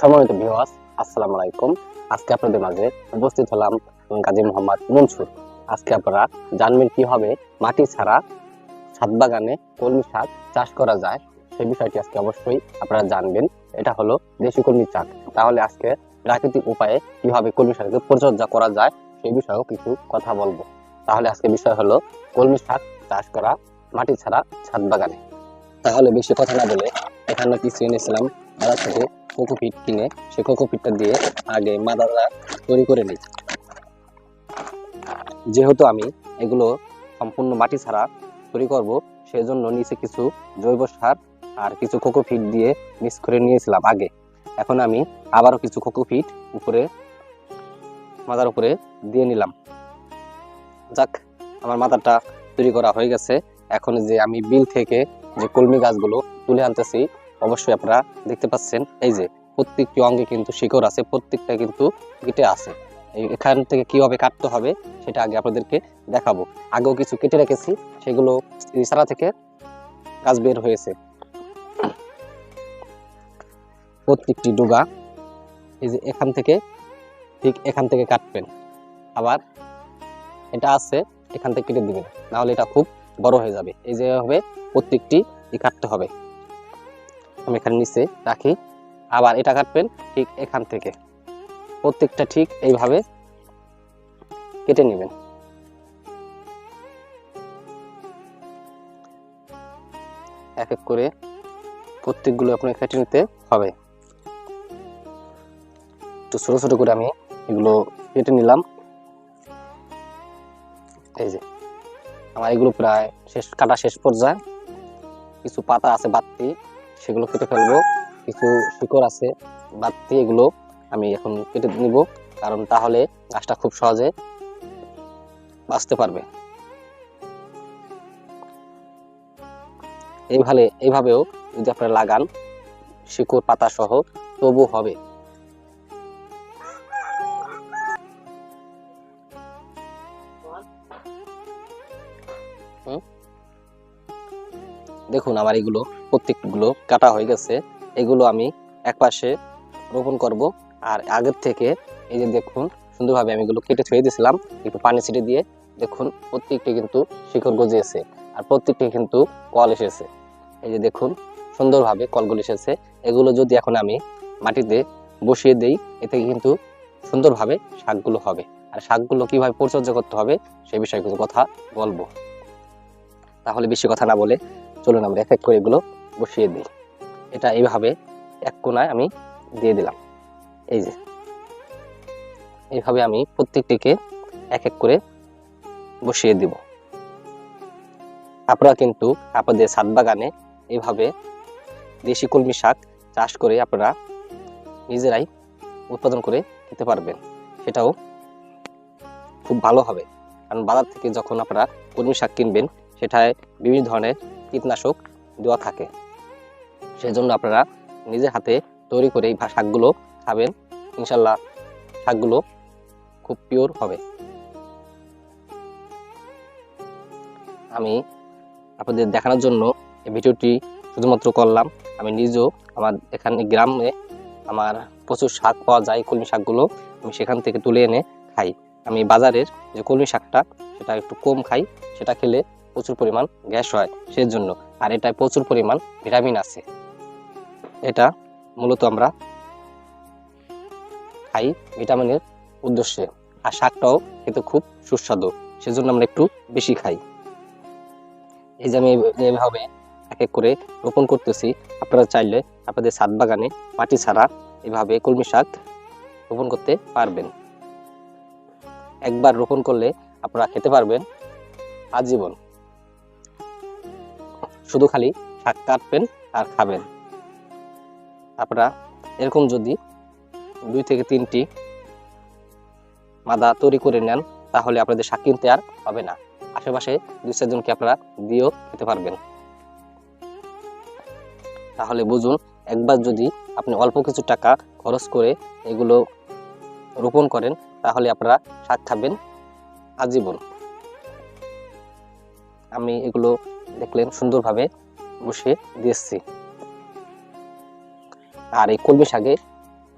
সম্মানিত ভিউয়ার্স আসসালামু আলাইকুম। আজকে আপনাদের মাঝে উপস্থিত হলাম গাজী মোহাম্মদ মনসুর। আজকে আপনারা জানবেন কীভাবে মাটি ছাড়া ছাদ বাগানে কলমি শাক চাষ করা যায় সেই বিষয়টি আজকে অবশ্যই আপনারা জানবেন। এটা হলো দেশি কলমি শাক তাহলে আজকে প্রাকৃতিক উপায়ে কীভাবে কলমি শাককে পরিচর্যা করা যায় সেই বিষয়েও কিছু কথা বলব। তাহলে আজকে বিষয় হলো কলমি শাক চাষ করা মাটি ছাড়া ছাদ বাগানে। তাহলে বেশি কথা না বলে এখানে কিছু এনেছিলাম বাজার থেকে কোকোপিট কিনে সেই কোকোপিটটা দিয়ে আগে মাদাটা তৈরি করে নিই। যেহেতু আমি এগুলো সম্পূর্ণ মাটি ছাড়া তৈরি করব, সেজন্য নিচে কিছু জৈব সার আর কিছু কোকোপিট দিয়ে মিক্স করে নিয়েছিলাম আগে। এখন আমি আবারও কিছু কোকোপিট উপরে, মাদার উপরে দিয়ে নিলাম। যাক, আমার মাদারটা তৈরি করা হয়ে গেছে। এখন যে আমি বিল থেকে যে কলমি গাছগুলো তুলে আনতেছি অবশ্যই আপনারা দেখতে পাচ্ছেন। এই যে, প্রত্যেকটি অঙ্গে কিন্তু শিকড় আছে, প্রত্যেকটা কিন্তু কেটে আছে। এখান থেকে কীভাবে কাটতে হবে, সেটা আগে আপনাদেরকে দেখাবো। আগেও কিছু কেটে রেখেছি, সেগুলো এই চারা থেকে কাজ বের হয়েছে। প্রত্যেকটি ডুগা, এই যে এখান থেকে, ঠিক এখান থেকে কাটবেন। আবার এটা আছে, এখান থেকে কেটে দিবেন। নাহলে এটা খুব বড় হয়ে যাবে। এই যে হবে প্রত্যেকটি কাটতে হবে। আমি এখানে নিচে রাখি। আবার এটা কাটবেন ঠিক এখান থেকে। প্রত্যেকটা ঠিক এইভাবে কেটে নেবেন। এক এক করে প্রত্যেকগুলো আপনাকে কেটে নিতে হবে। একটু ছোটো ছোটো করে আমি এগুলো কেটে নিলাম। এই যে, আমার এগুলো প্রায় শেষ, কাটা শেষ পর্যায়ে। কিছু পাতা আছে বাত্তি সেগুলো কেটে ফেলব। কিছু শিকড় আছে বাত্তি এগুলো আমি এখন কেটে নিব, কারণ তাহলে গাছটা খুব সহজে বাঁচতে পারবে। এইভাবে এইভাবেও যদি আপনারা লাগান, শিকড় পাতা সহ তবু হবে। দেখুন আমার এগুলো, প্রত্যেকগুলো কাটা হয়ে গেছে। এগুলো আমি একপাশে রোপণ করব। আর আগের থেকে এই যে দেখুন, সুন্দরভাবে আমি এগুলো কেটে ছুঁয়ে দিয়েছিলাম। একটু পানি ছিটে দিয়ে দেখুন, প্রত্যেকটি কিন্তু শিকড় গজিয়েছে। আর প্রত্যেকটি কিন্তু কল এসেছে। এই যে দেখুন, সুন্দরভাবে কলগুলো এসেছে। এগুলো যদি এখন আমি মাটিতে বসিয়ে দেই, এতে কিন্তু সুন্দরভাবে শাকগুলো হবে। আর শাকগুলো কীভাবে পরিচর্যা করতে হবে, সে বিষয়ে কিছু কথা বলব। তাহলে বেশি কথা না বলে চলুন আমরা এক এক করে এগুলো বসিয়ে দিই। এটা এইভাবে এক কোনায় আমি দিয়ে দিলাম। এই যে। এইভাবে আমি প্রত্যেকটিকে এক এক করে বসিয়ে দিব। আপনারা কিন্তু আপনাদের ছাদ বাগানে এইভাবে দেশি কলমি শাক চাষ করে আপনারা নিজেরাই উৎপাদন করে খেতে পারবেন। সেটাও খুব ভালো হবে। কারণ বাজার থেকে যখন আপনারা কলমি শাক কিনবেন, সেটায় বিভিন্ন ধরনের কীটনাশক দেওয়া থাকে। সেজন্য আপনারা নিজের হাতে তৈরি করে এই শাকগুলো খাবেন। ইনশাল্লাহ শাকগুলো খুব পিওর হবে। আমি আপনাদের দেখানোর জন্য এই ভিডিওটি শুধুমাত্র করলাম। আমি নিজেও আমার এখানে গ্রামে আমার প্রচুর শাক পাওয়া যায়, কলমি শাকগুলো আমি সেখান থেকে তুলে এনে খাই। আমি বাজারের যে কলমি শাকটা, সেটা একটু কম খাই, সেটা খেলে প্রচুর পরিমাণ গ্যাস হয় সেজন্য। আর এটায় প্রচুর পরিমাণ ভিটামিন আছে। এটা মূলত আমরা খাই ভিটামিনের উদ্দেশ্যে। আর শাকটাও খেতে খুব সুস্বাদু, সেজন্য আমরা একটু বেশি খাই। এই যে আমি এভাবে এক এক করে রোপণ করতেছি, আপনারা চাইলে আপনাদের ছাদ বাগানে মাটি ছাড়া এভাবে কলমি শাক রোপণ করতে পারবেন। একবার রোপণ করলে আপনারা খেতে পারবেন আজীবন। শুধু খালি শাক কাটবেন আর খাবেন। আপনারা এরকম যদি দুই থেকে তিনটি মাদা তৈরি করে নেন, তাহলে আপনাদের শাক কিনতে আর হবে না। আশেপাশে দুই চারজনকে আপনারা দিয়েও খেতে পারবেন। তাহলে বুঝুন, একবার যদি আপনি অল্প কিছু টাকা খরচ করে এগুলো রোপণ করেন, তাহলে আপনারা শাক খাবেন আজীবন। আমি এগুলো দেখলেন, সুন্দরভাবে বসে দিয়েছি আর এই কলমি শাকে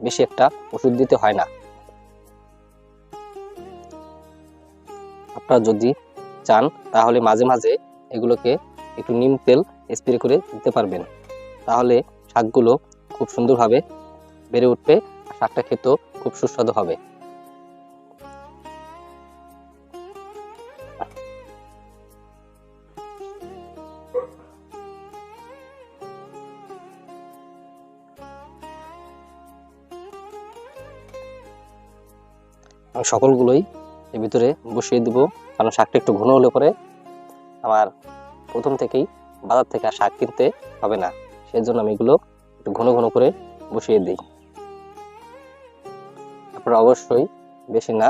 বেশি একটা ওষুধ দিতে হয় না। আপনারা যদি চান, তাহলে মাঝে মাঝে এগুলোকে একটু নিম তেল স্প্রে করে দিতে পারবেন। তাহলে শাকগুলো খুব সুন্দরভাবে বেড়ে উঠবে শাকটা খেতেও খুব সুস্বাদু হবে। সকলগুলোই এর ভিতরে বসিয়ে দিব। কারণ শাকটা একটু ঘন হলে পরে আমার প্রথম থেকেই বাজার থেকে আর শাক কিনতে হবে না। সেই জন্য আমি এগুলো একটু ঘন ঘন করে বসিয়ে দিই। আপনারা অবশ্যই বেশি না,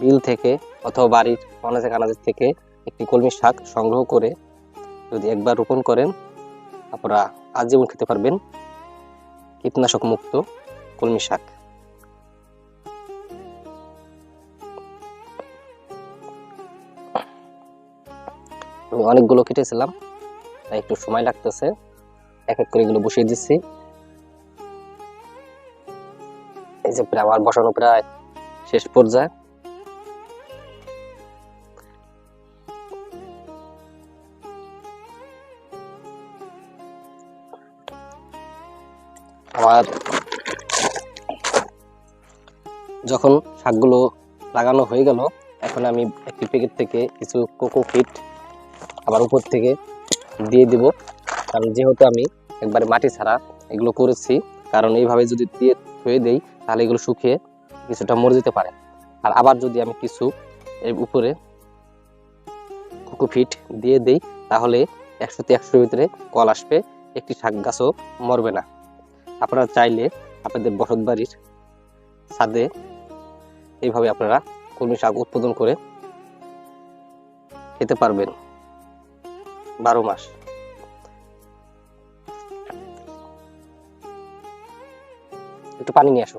বিল থেকে অথবা বাড়ির অনাজে কানাজের থেকে একটি কলমি শাক সংগ্রহ করে যদি একবার রোপণ করেন, আপনারা আজীবন খেতে পারবেন। কীটনাশক মুক্ত কলমি শাক। আমি অনেকগুলো কেটেছিলাম। তাই একটু সময় লাগতেছে। এক এক করে এগুলো বসিয়ে দিচ্ছি। এই যে প্রায় আমার বসানো প্রায় শেষ পর্যায়ে। আমার যখন শাকগুলো লাগানো হয়ে গেল, এখন আমি একটি প্যাকেট থেকে কিছু কোকো ফিট আবার উপর থেকে দিয়ে দিব। কারণ যেহেতু আমি একবারে মাটি ছাড়া এগুলো করেছি, কারণ এইভাবে যদি দিয়ে ধুয়ে দেই, তাহলে এগুলো শুকিয়ে কিছুটা মরে যেতে পারে। আর আবার যদি আমি কিছু এর উপরে কোকোফিট দিয়ে দেই, তাহলে একশোতে একশোর ভিতরে কল আসবে, একটি শাক গাছও মরবে না। আপনারা চাইলে আপনাদের বসত বাড়ির ছাদে এইভাবে আপনারা কলমি শাক উৎপাদন করে খেতে পারবেন। বারো মাস। একটু পানি নিয়ে আসো।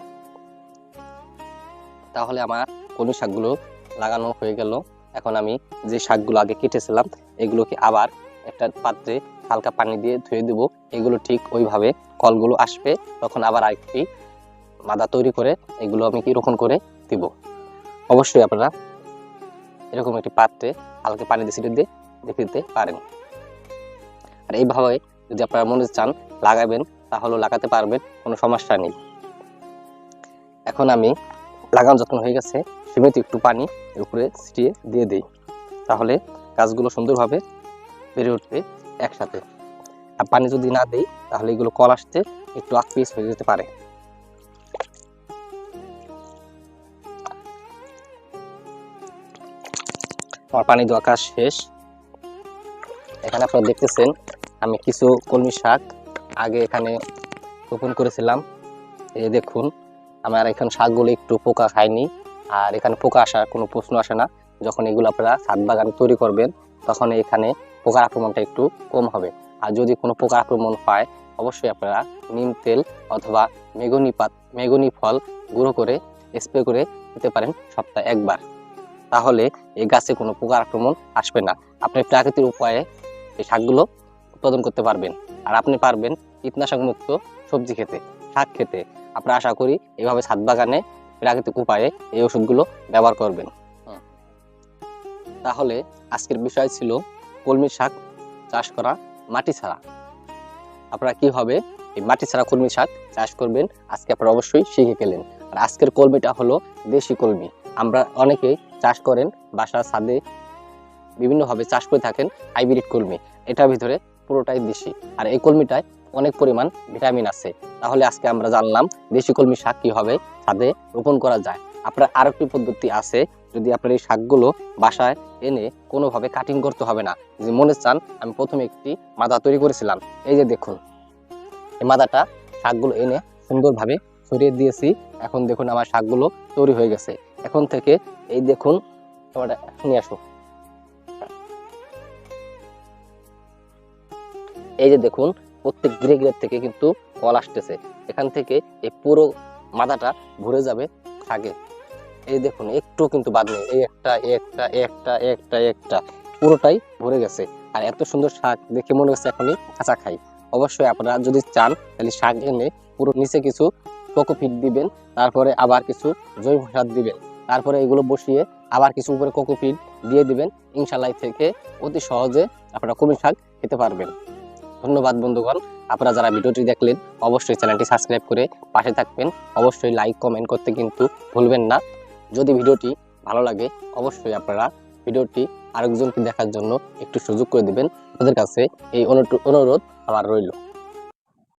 তাহলে আমার কলমি শাকগুলো লাগানো হয়ে গেল। এখন আমি যে শাকগুলো আগে কেটেছিলাম, এগুলোকে আবার একটা পাত্রে হালকা পানি দিয়ে ধুয়ে দেব। এগুলো ঠিক ওইভাবে কলগুলো আসবে, তখন আবার আরেকটি মাদা তৈরি করে এগুলো আমি কি রোপণ করে দিব। অবশ্যই আপনারা এরকম একটি পাত্রে হালকা পানি দিয়ে ছিটে দিয়ে রেখে দিতে পারেন। আর এইভাবে যদি আপনারা মনে চান, লাগাবেন তাহলে লাগাতে পারবেন, কোনো সমস্যা নেই। এখন আমি লাগানো যত্ন হয়ে গেছে, সীমিত একটু পানি এর উপরে ছিটিয়ে দিয়ে দিই। তাহলে গাছগুলো সুন্দরভাবে বেড়ে উঠবে একসাথে। আর পানি যদি না দিই, তাহলে এগুলো কল আসতে একটু আকপিস হয়ে যেতে পারে। আমার পানি দেওয়া কাজ শেষ। এখানে আপনারা দেখতেছেন, আমি কিছু কলমি শাক আগে এখানে রোপণ করেছিলাম। এই দেখুন, আমার এখানে শাকগুলো একটু পোকা খায়নি, আর এখানে পোকা আসার কোনো প্রশ্ন আসে না। যখন এগুলো আপনারা ছাদ বাগান তৈরি করবেন, তখন এখানে পোকার আক্রমণটা একটু কম হবে। আর যদি কোনো পোকার আক্রমণ হয়, অবশ্যই আপনারা নিম তেল অথবা মেগুনি পাত, মেগুনি ফল গুঁড়ো করে স্প্রে করে দিতে পারেন সপ্তাহে একবার। তাহলে এই গাছে কোনো পোকার আক্রমণ আসবে না। আপনি প্রাকৃতিক উপায়ে এই শাকগুলো উৎপাদন করতে পারবেন। আর আপনি পারবেন কীটনাশক মুক্ত সবজি খেতে, শাক খেতে। আমরা আশা করি এইভাবে ছাদ বাগানে প্রাকৃতিক উপায়ে এই ওষুধগুলো ব্যবহার করবেন। তাহলে আজকের বিষয় ছিল কলমি শাক চাষ করা মাটি ছাড়া। আপনারা কীভাবে এই মাটি ছাড়া কলমি শাক চাষ করবেন আজকে আপনারা অবশ্যই শিখে গেলেন। আর আজকের কলমিটা হলো দেশি কলমি। আমরা অনেকেই চাষ করেন, বাসার ছাদে বিভিন্নভাবে চাষ করে থাকেন হাইব্রিড কলমি। এটার ভিতরে পুরোটাই দেশি। আর এই কলমিটায় অনেক পরিমাণ ভিটামিন আছে। তাহলে আজকে আমরা জানলাম দেশি কলমি শাক কীভাবে ছাদে রোপণ করা যায়। আপনার আরেকটি পদ্ধতি আছে, যদি আপনার এই শাকগুলো বাসায় এনে কোনোভাবে কাটিং করতে হবে না। যদি মনে চান, আমি প্রথমে একটি মাদা তৈরি করেছিলাম। এই যে দেখুন, এই মাদাটা শাকগুলো এনে সুন্দরভাবে ছড়িয়ে দিয়েছি। এখন দেখুন আমার শাকগুলো তৈরি হয়ে গেছে। এখন থেকে এই দেখুন নিয়ে আসো এই যে দেখুন, প্রত্যেক গ্রে গ্রেড থেকে কিন্তু কল আসতেছে। এখান থেকে এই পুরো মাথাটা ভরে যাবে থাকে এই দেখুন একটু কিন্তু বাদ নেই। এই একটা একটা একটা একটা একটা, পুরোটাই ভরে গেছে। আর এত সুন্দর শাক দেখে মনে হচ্ছে এখনই কাঁচা খাই। অবশ্যই আপনারা যদি চান, তাহলে শাক এনে পুরো নিচে কিছু কোকোপিট দিবেন, তারপরে আবার কিছু জৈব সার দিবেন। তারপরে এগুলো বসিয়ে আবার কিছু উপরে কোকোপিট দিয়ে দিবেন। ইনশাল্লাহ থেকে অতি সহজে আপনারা কলমি শাক খেতে পারবেন। ধন্যবাদ বন্ধুগণ। আপনারা যারা ভিডিওটি দেখলেন, অবশ্যই চ্যানেলটি সাবস্ক্রাইব করে পাশে থাকবেন। অবশ্যই লাইক কমেন্ট করতে কিন্তু ভুলবেন না। যদি ভিডিওটি ভালো লাগে, অবশ্যই আপনারা ভিডিওটি আরেকজনকে দেখার জন্য একটু সুযোগ করে দেবেন। আপনাদের কাছে এই অনুরোধ আমার রইল।